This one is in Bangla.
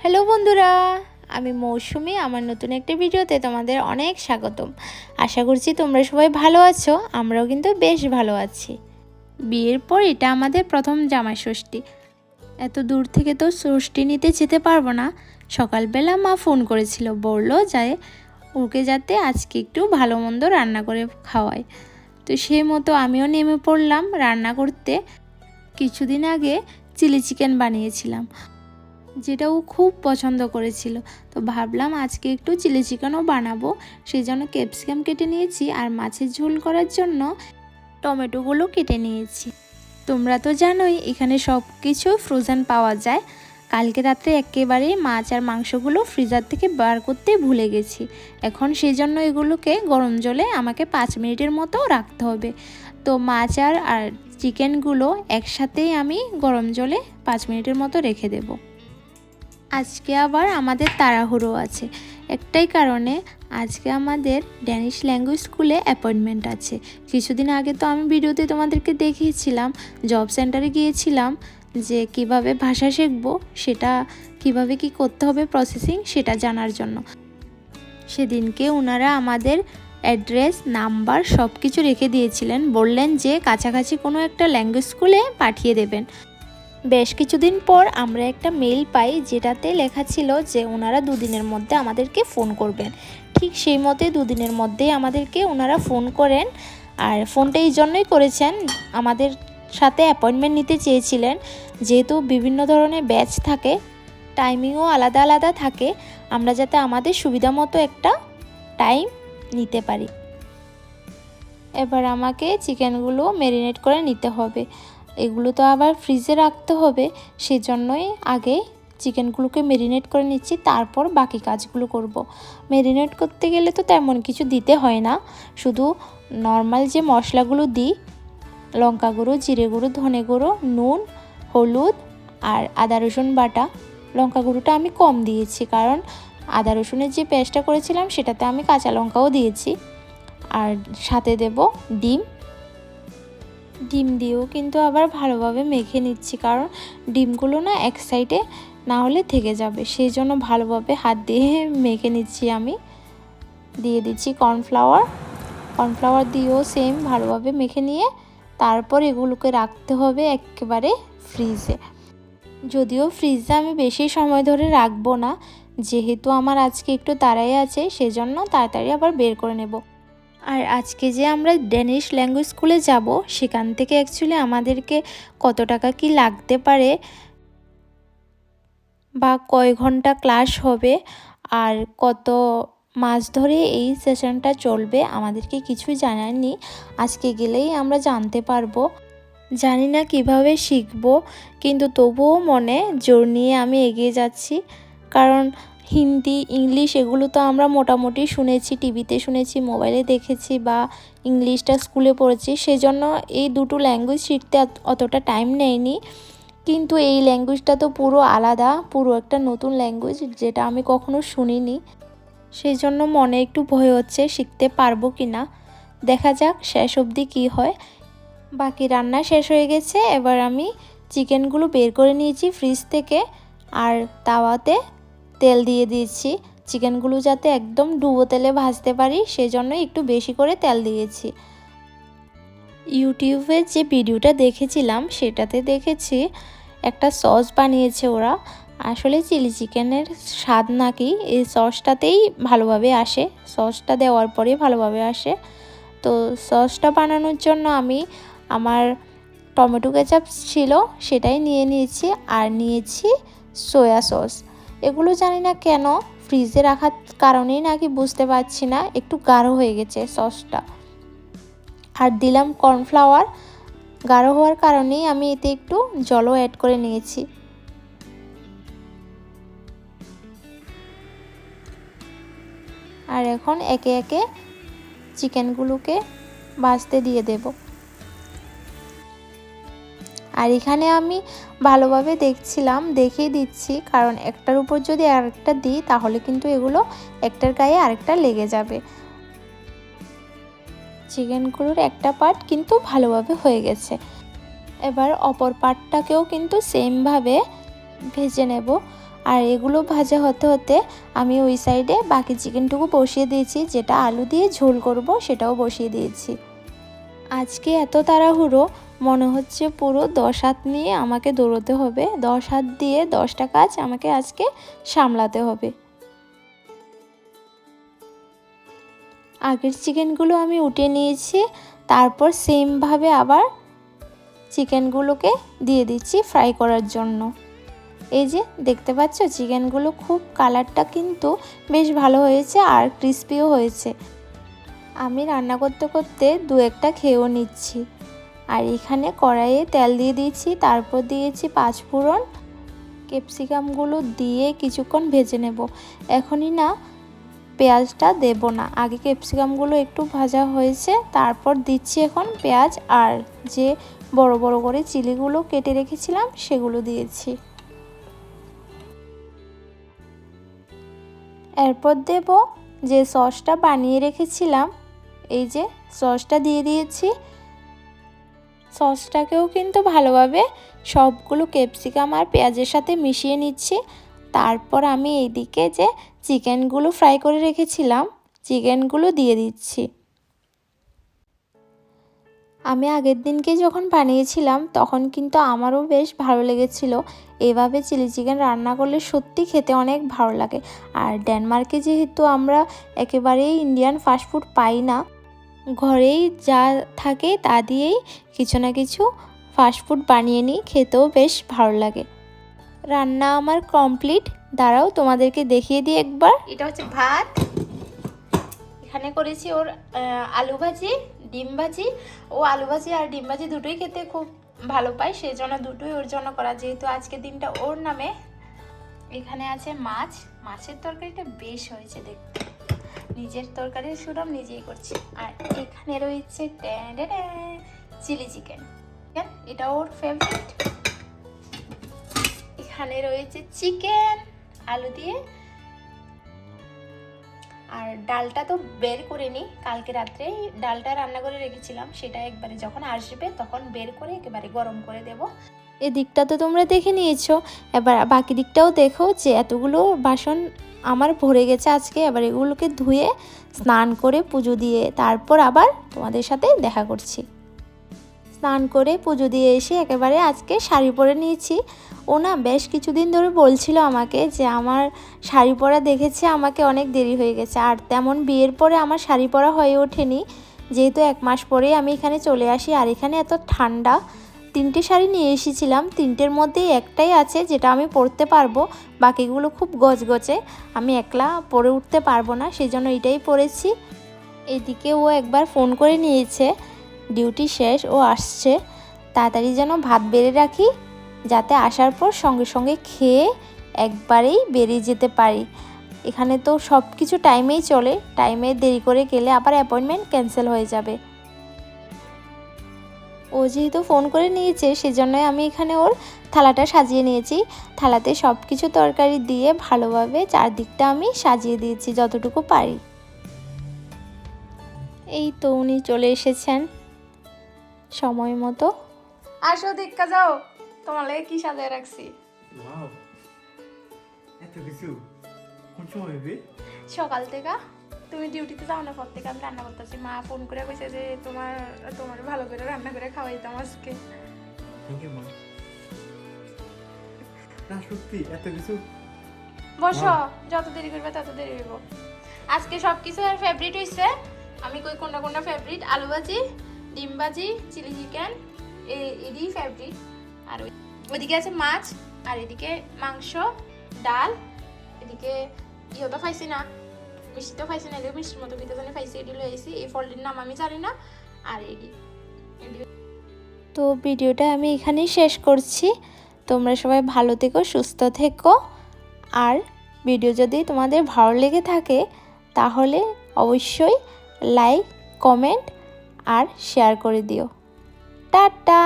হ্যালো বন্ধুরা, আমি মৌসুমি, আমার নতুন একটি ভিডিওতে তোমাদের অনেক স্বাগতম। আশা করছি তোমরা সবাই ভালো আছো, আমরাও কিন্তু বেশ ভালো আছি। বিয়ের পর এটা আমাদের প্রথম জামাই ষষ্ঠী। এত দূর থেকে তো ষষ্ঠী নিতে যেতে পারব না। সকালবেলা মা ফোন করেছিল, বলল যায় ওকে যাতে আজকে একটু ভালো মন্দ রান্না করে খাওয়ায়। তো সেই মতো আমিও নেমে পড়লাম রান্না করতে। কিছুদিন আগে চিলি চিকেন বানিয়েছিলাম। যেটা ও খুব পছন্দ করেছিল। তো ভাবলাম আজকে একটু চিলি চিকেনও বানাবো। সেই জন্য ক্যাপসিকাম কেটে নিয়েছি আর মাছের ঝোল করার জন্য টমেটোগুলো কেটে নিয়েছি। তোমরা তো জানোই এখানে সব কিছু ফ্রোজেন পাওয়া যায়। কালকে রাত্রে একেবারে মাছ আর মাংসগুলো ফ্রিজার থেকে বার করতে ভুলে গেছি। এখন সেই জন্য এগুলোকে গরম জলে আমাকে পাঁচ মিনিটের মতো রাখতে হবে। তো মাছ আর আর চিকেনগুলো একসাথেই আমি গরম জলে পাঁচ মিনিটের মতো রেখে দেবো। আজকে আবার আমাদের তাড়াহুড়ো আছে। একটাই কারণে আজকে আমাদের ড্যানিশ ল্যাঙ্গুয়েজ স্কুলে অ্যাপয়েন্টমেন্ট আছে। কিছুদিন আগে তো আমি ভিডিওতে তোমাদেরকে দেখিয়েছিলাম জব সেন্টারে গিয়েছিলাম যে কীভাবে ভাষা শিখব, সেটা কীভাবে কি করতে হবে প্রসেসিং সেটা জানার জন্য। সেদিনকে ওনারা আমাদের অ্যাড্রেস নাম্বার সব কিছু রেখে দিয়েছিলেন। বললেন যে কাছাকাছি কোনো একটা ল্যাঙ্গুয়েজ স্কুলে পাঠিয়ে দেবেন। বেশ কিছুদিন পর আমরা একটা মেইল পাই যেটাতে লেখা ছিল যে ওনারা দুদিনের মধ্যে আমাদেরকে ফোন করবেন। ঠিক সেই মতে দুদিনের মধ্যেই আমাদেরকে ওনারা ফোন করেন আর ফোনটা এই জন্যই করেছেন, আমাদের সাথে অ্যাপয়েন্টমেন্ট নিতে চেয়েছিলেন। যেহেতু বিভিন্ন ধরনের ব্যাচ থাকে টাইমিংও আলাদা আলাদা থাকে, আমরা যাতে আমাদের সুবিধা মতো একটা টাইম নিতে পারি। এবার আমাকে চিকেনগুলো ম্যারিনেট করে নিতে হবে। এগুলো তো আবার ফ্রিজে রাখতে হবে। সেজন্যই আগে চিকেনগুলোকে মেরিনেট করে নিচ্ছি, তারপর বাকি কাজগুলো করব। মেরিনেট করতে গেলে তো তেমন কিছু দিতে হয় না। শুধু নর্মাল যে মশলাগুলো দিই, লঙ্কা গুঁড়ো, জিরে গুঁড়ো, ধনে গুঁড়ো, নুন, হলুদ আর আদা, রসুন বাটা। লঙ্কা গুঁড়োটা আমি কম দিয়েছি, কারণ আদা, রসুনের যে পেস্টটা করেছিলাম, সেটাতে আমি কাঁচা লঙ্কাও দিয়েছি। আর সাথে দেব ডিম। ডিম দিয়েও কিন্তু আবার ভালোভাবে মেখে নিচ্ছি। কারণ ডিমগুলো না এক সাইডে না হলে থেকে যাবে। সেই জন্য ভালোভাবে হাত দিয়ে মেখে নিচ্ছি আমি। দিয়ে দিচ্ছি কর্নফ্লাওয়ার। কর্নফ্লাওয়ার দিয়েও সেম ভালোভাবে মেখে নিয়ে তারপর এগুলোকে রাখতে হবে একেবারে ফ্রিজে যদিও ফ্রিজে আমি বেশি সময় ধরে রাখব না, যেহেতু আমার আজকে একটু তাড়াই আছে, সেজন্য তাড়াতাড়ি আবার বের করে নেব। আর আজকে যে আমরা ড্যানিশ ল্যাঙ্গুয়েজ স্কুলে যাব, সেখান থেকে অ্যাকচুয়ালি আমাদেরকে কত টাকা কি লাগতে পারে বা কয় ঘণ্টা ক্লাস হবে আর কত মাস ধরে এই সেশনটা চলবে, আমাদেরকে কিছুই জানায়নি আজকে গেলেই আমরা জানতে পারব। জানি না কীভাবে শিখব, কিন্তু তবুও মনে জোর নিয়ে আমি এগিয়ে যাচ্ছি। কারণ হিন্দি, ইংলিশ এগুলো তো আমরা মোটামুটি শুনেছি, টিভিতে শুনেছি, মোবাইলে দেখেছি বা ইংলিশটা স্কুলে পড়েছি। সেজন্য এই দুটো ল্যাঙ্গুয়েজ শিখতে অতটা টাইম নেয়নি কিন্তু এই ল্যাঙ্গুয়েজটা তো পুরো আলাদা, পুরো একটা নতুন ল্যাঙ্গুয়েজ যেটা আমি কখনো শুনিনি। সেই জন্য মনে একটু ভয় হচ্ছে শিখতে পারব কি না দেখা যাক শেষ অবধি কী হয়। বাকি রান্না শেষ হয়ে গেছে, এবার আমি চিকেনগুলো বের করে নিয়েছি ফ্রিজ থেকে। আর তাওয়াতে তেল দিয়ে দিয়েছি। চিকেনগুলো যাতে একদম ডুবো তেলে ভাজতে পারি, সেজন্য একটু বেশি করে তেল দিয়েছি। ইউটিউবে যে ভিডিওটা দেখেছিলাম, সেটাতে দেখেছি একটা সস বানিয়েছে ওরা। আসলে চিলি চিকেনের স্বাদ নাকি এই সসটাতেই ভালোভাবে আসে। সসটা দেওয়ার পরে ভালোভাবে আসে। তো সসটা বানানোর জন্য আমি আমার টমেটো কেচাপ ছিল, সেটাই নিয়ে নিয়েছি। আর নিয়েছি সয়া সস। এগুলো জানি না কেন, ফ্রিজে রাখার কারণেই নাকি বুঝতে পারছি না, একটু গাঢ় হয়ে গেছে সসটা। আর দিলাম কর্নফ্লাওয়ার, গাঢ় হওয়ার কারণেই আমি এতে একটু জলও অ্যাড করে নিয়েছি। আর এখন একে একে চিকেনগুলোকে ভাজতে দিয়ে দেবো। আর এখানে আমি ভালোভাবে দেখছিলাম দেখিয়ে দিচ্ছি। কারণ একটার উপর যদি আরেকটা দিই, তাহলে কিন্তু এগুলো একটার গায়ে আরেকটা লেগে যাবে। চিকেনগুলোর একটা পার্ট কিন্তু ভালোভাবে হয়ে গেছে। এবার অপর পার্টটাকেও কিন্তু সেমভাবে ভেজে নেব। আর এগুলো ভাজা হতে হতে আমি ওই সাইডে বাকি চিকেনটুকু বসিয়ে দিয়েছি। যেটা আলু দিয়ে ঝোল করব, সেটাও বসিয়ে দিয়েছি। আজকে এত তাড়াহুড়ো মনে হচ্ছে পুরো দশ হাত নিয়ে আমাকে দৌড়োতে হবে। দশ হাত দিয়ে দশটা কাজ আমাকে আজকে সামলাতে হবে। আগের চিকেনগুলো আমি উঠে নিয়েছি, তারপর সেমভাবে আবার চিকেনগুলোকে দিয়ে দিচ্ছি ফ্রাই করার জন্য। এই যে, দেখতে পাচ্ছ, চিকেনগুলো খুব কালারটা কিন্তু বেশ ভালো হয়েছে আর ক্রিস্পিও হয়েছে। আমি রান্না করতে করতে দু একটা খেয়েও নিচ্ছি। আর এখানে কড়াইয়ে তেল দিয়ে দিয়েছি, তারপর দিয়েছি পাঁচ ফোড়ন। ক্যাপসিকামগুলো দিয়ে কিছুক্ষণ ভেজে নেব। এখনই না, পেঁয়াজটা দেব না। আগে ক্যাপসিকামগুলো একটু ভাজা হয়েছে, তারপর দিচ্ছি এখন পেঁয়াজ আর যে বড় বড় করে চিলিগুলো কেটে রেখেছিলাম, সেগুলো দিয়েছি। এরপর দেব যে সসটা বানিয়ে রেখেছিলাম, এই যে সসটা দিয়ে দিয়েছি। সসটাকেও কিন্তু ভালোভাবে সবগুলো ক্যাপসিকাম আর পেঁয়াজের সাথে মিশিয়ে নিচ্ছি। তারপর আমি এইদিকে যে চিকেনগুলো ফ্রাই করে রেখেছিলাম, চিকেনগুলো দিয়ে দিচ্ছি। আমি আগের দিনকে যখন বানিয়েছিলাম, তখন কিন্তু আমারও বেশ ভালো লেগেছিল। এভাবে চিলি চিকেন রান্না করলে সত্যি খেতে অনেক ভালো লাগে। আর ডেনমার্কে যেহেতু আমরা একেবারেই ইন্ডিয়ান ফাস্টফুড পাই না ঘরেই যা থাকে তা দিয়েই কিছু না কিছু ফাস্টফুড বানিয়ে নিই, খেতেও বেশ ভালো লাগে। রান্না আমার কমপ্লিট দাঁড়াও, তোমাদেরকে দেখিয়ে দিই একবার। এটা হচ্ছে ভাত। এখানে করেছি ওর আলু ভাজি, ডিম ভাজি। ও আলু ভাজি আর ডিম ভাজি দুটোই খেতে খুব ভালো পায় সেই জন্য দুটোই ওর জন্য করা। যেহেতু আজকে দিনটা ওর নামে, এখানে আছে মাছ। মাছের তরকারিটা বেশ হয়েছে দেখতে। নিজের তরকারির সুরাম নিজেই করছি। আর এখানে রয়েছে চিলি চিকেন। এটা ওর ফেভারিট এখানে রয়েছে চিকেন, আলু দিয়ে। আর ডালটা তো বের করে নিই কালকে রাত্রে ডালটা রান্না করে রেখেছিলাম, সেটা একবারে যখন আসবে তখন বের করে একেবারে গরম করে দেব। এদিকটা তো তোমরা দেখে নিয়েছো, এবার বাকি দিকটাও দেখো যে এতগুলো বাসন আমার ভরে গেছে আজকে। এবার এগুলোকে ধুয়ে, স্নান করে পুজো দিয়ে তারপর আবার তোমাদের সাথে দেখা করছি। স্নান করে পুজো দিয়ে এসে একেবারে আজকে শাড়ি পরে নিয়েছি। ও না বেশ কিছুদিন ধরে বলছিল আমাকে যে আমার শাড়ি পরা দেখেছে আমাকে অনেক দেরি হয়ে গেছে। আর তেমন বিয়ের পরে আমার শাড়ি পরা হয়ে ওঠেনি। যেহেতু এক মাস পরেই আমি এখানে চলে আসি আর এখানে এত ঠান্ডা তিনটে শাড়ি নিয়ে এসেছিলাম। তিনটের মধ্যেই একটাই আছে যেটা আমি পরতে পারব। বাকিগুলো খুব গজগজে। আমি একলা পরে উঠতে পারব না সেই জন্য এটাই পরেছি। এদিকে ও একবার ফোন করে নিয়েছে, ডিউটি শেষ, ও আসছে। তাড়াতাড়ি যেন ভাত বেড়ে রাখি, যাতে আসার পর সঙ্গে সঙ্গে খেয়ে একবারেই বেরিয়ে যেতে পারি। এখানে তো সব কিছু টাইমেই চলে। টাইমে দেরি করে গেলে আবার অ্যাপয়েন্টমেন্ট ক্যান্সেল হয়ে যাবে। ও যেহেতু ফোন করে নিয়েছে সেজন্যই আমি এখানে ওর থালাটা সাজিয়ে নিয়েছি। থালাতে সব কিছু তরকারি দিয়ে ভালোভাবে চারদিকটা আমি সাজিয়ে দিয়েছি যতটুকু পারি। এই তো উনি চলে এসেছেন সময় মতো। আসো দীক্ষা যাও। তোমার লাগে কি সাজায় রাখছি? এত কিছু? কোন সময় সকাল থেকে। তুমি ডিউটিতে যাও না পর থেকে আমি রান্না করতেছি। মা ফোন করে কইছে যে তোমার তোমার ভালো করে রান্না করে খাওয়াইতাম আজকে। থ্যাংক ইউ মা। না সত্যি এত কিছু? বসো যত দেরি করবে তত দেরি হইব। আজকে সব কিছু আর ফেভারিট হইছে। আমি কই কোনটা কোনটা ফেভারিট আলু ভাজি ডিম ভাজি চিলি চিকেন এডি ফেভারিট আর ওইদিকে আছে মাছ আর এদিকে মাংস ডাল এদিকে ইয়ে তো খাইছি না। মিষ্টি তো খাইছি না মিষ্টির মতো পিঠা জানি খাইছি এডি লইছি এই ফলটির নাম আমি জানি না, আর এডি তো ভিডিওটা আমি এখানেই শেষ করছি। তোমরা সবাই ভালো থেকো, সুস্থ থেকো। আর ভিডিও যদি তোমাদের ভালো লেগে থাকে, তাহলে অবশ্যই লাইক, কমেন্ট আর শেয়ার করে দিও। টাটা!